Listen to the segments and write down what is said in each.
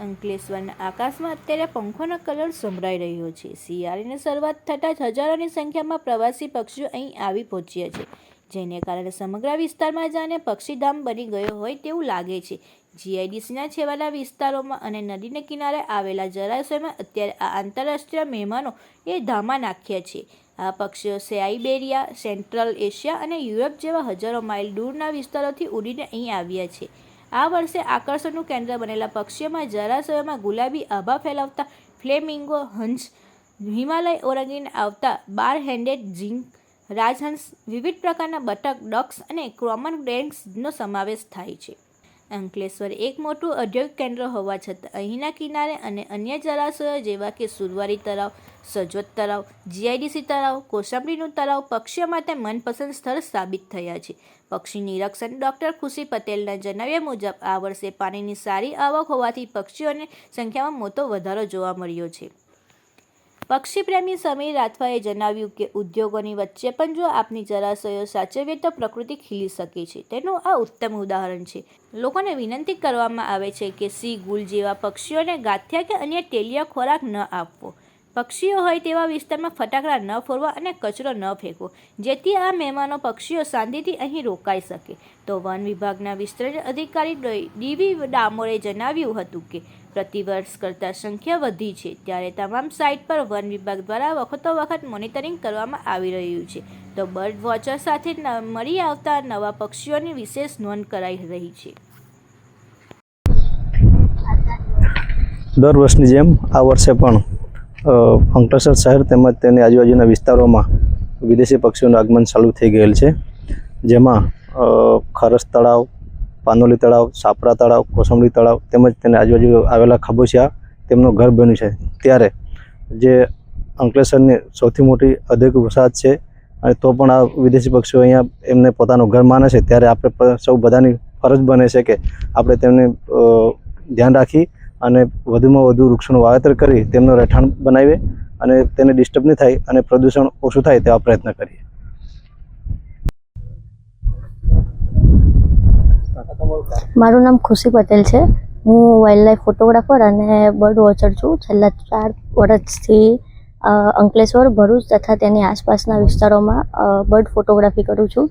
અંકલેશ્વરના આકાશમાં અત્યારે પંખોનો કલર સંભળાઈ રહ્યો છે. શિયાળાની શરૂઆત થતાં જ હજારોની સંખ્યામાં પ્રવાસી પક્ષીઓ અહીં આવી પહોંચ્યા છે. જેને કારણે સમગ્ર વિસ્તારમાં જાણે પક્ષીધામ બની ગયો હોય તેવું લાગે છે. જીઆઈડીસીના છેવાડા વિસ્તારોમાં અને નદીને કિનારે આવેલા જળાશયમાં અત્યારે આ આંતરરાષ્ટ્રીય મહેમાનો એ ધામા નાખ્યા છે. આ પક્ષીઓ સાઇબેરિયા સેન્ટ્રલ એશિયા અને યુરોપ જેવા હજારો માઇલ દૂરના વિસ્તારોથી ઉડીને અહીં આવ્યા છે. આ વર્ષે આકર્ષણનું કેન્દ્ર બનેલા પક્ષીઓમાં જળાશયોમાં ગુલાબી આભા ફેલાવતા ફ્લેમિંગો, હંસ, હિમાલય ઓરંગીને આવતા બાર હેન્ડેડ ઝીંક, રાજહંસ, વિવિધ પ્રકારના બતક ડક્સ અને કોમન ડેન્ક્સનો સમાવેશ થાય છે. અંકલેશ્વર એક મોટું ઔદ્યોગિક કેન્દ્ર હોવા છતાં અહીંના કિનારે અને અન્ય જળાશયો જેવા કે સુરવારી તળાવ, સજોદ તળાવ, જીઆઈડીસી તળાવ કોસંબડીનું તળાવ પક્ષીઓ માટે મનપસંદ સ્થળ સાબિત થયા છે. પક્ષી નિરીક્ષક ડૉક્ટર ખુશી પટેલના જણાવ્યા મુજબ, આ વર્ષે પાણીની સારી આવક હોવાથી પક્ષીઓની સંખ્યામાં મોટો વધારો જોવા મળ્યો છે. પક્ષી પ્રેમી સમીર રાઠવાએ જણાવ્યું કે ઉદ્યોગોની વચ્ચે પણ જો આપની જળાશયો સાચવીએ તો પ્રકૃતિ ખીલી શકે છે. તેનું આ ઉત્તમ ઉદાહરણ છે. લોકોને વિનંતી કરવામાં આવે છે કે સી ગુલ જેવા પક્ષીઓને ગાંઠિયા કે અન્ય તેલિયા ખોરાક ન આપવો. પક્ષીઓ હોય તેવા વિસ્તારમાં ફટાકડા ન ફોડવા અને કચરો ન ફેંકવો, જેથી આ મહેમાનો પક્ષીઓ શાંતિથી અહીં રોકાઈ શકે. તો વન વિભાગના વિસ્તરણ અધિકારી ડીવી ડામોરે જણાવ્યું હતું કે પ્રતિવર્ષ કરતાં સંખ્યા વધી છે. ત્યારે તમામ સાઇટ પર વન વિભાગ દ્વારા વખતો વખત મોનિટરિંગ કરવામાં આવી રહ્યું છે. તો બર્ડ વોચર સાથે મળી આવતા નવા પક્ષીઓની વિશેષ નોંધ કરાઈ રહી છે. દર વર્ષની જેમ આ વર્ષે પણ અંકલેશ્વર શહેર તેમજ તેની આજુબાજુના વિસ્તારોમાં વિદેશી પક્ષીઓનું આગમન ચાલુ થઈ ગયેલ છે. જેમાં ખરસ તળાવ પાનોલી તળાવ, સાપરા તળાવ, કોસંબડી તળાવ તેમજ તેને આજુબાજુ આવેલા ખબોશિયા તેમનું ઘર બન્યું છે. ત્યારે જે અંકલેશ્વરની સૌથી મોટી અધિક વસાહત છે અને તો પણ આ વિદેશી પક્ષીઓ અહીંયા એમને પોતાનું ઘર માને છે, ત્યારે આપણે સૌ બધાની ફરજ બને છે કે આપણે તેમને ધ્યાન રાખી અને વધુમાં વધુ વૃક્ષોનું વાવેતર કરી તેમનું રહેઠાણ બનાવીએ અને તેને ડિસ્ટર્બ નહીં થાય અને પ્રદૂષણ ઓછું થાય તેવા પ્રયત્ન કરીએ. મારું નામ ખુશી પટેલ છે. હું વાઇલ્ડલાઈફ ફોટોગ્રાફર અને બર્ડ વોચર છું. છેલ્લા ચાર વર્ષથી અંકલેશ્વર, ભરૂચ તથા તેની આસપાસના વિસ્તારોમાં બર્ડ ફોટોગ્રાફી કરું છું.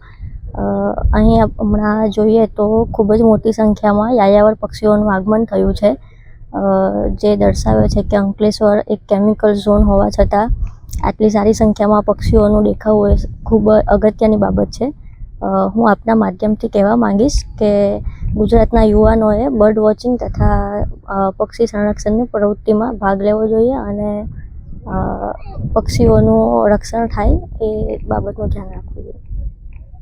અહીં હમણાં જોઈએ તો ખૂબ જ મોટી સંખ્યામાં યાયાવર પક્ષીઓનું આગમન થયું છે. જે દર્શાવે છે કે અંકલેશ્વર એક કેમિકલ ઝોન હોવા છતાં, આટલી સારી સંખ્યામાં પક્ષીઓનું દેખાવું એ ખૂબ અગત્યની બાબત છે. હું આપના માધ્યમથી કહેવા માંગીશ કે ગુજરાતના યુવાનોએ બર્ડ વોચિંગ તથા પક્ષી સંરક્ષણની પ્રવૃત્તિમાં ભાગ લેવો જોઈએ અને પક્ષીઓનું રક્ષણ થાય એ બાબતનું ધ્યાન રાખવું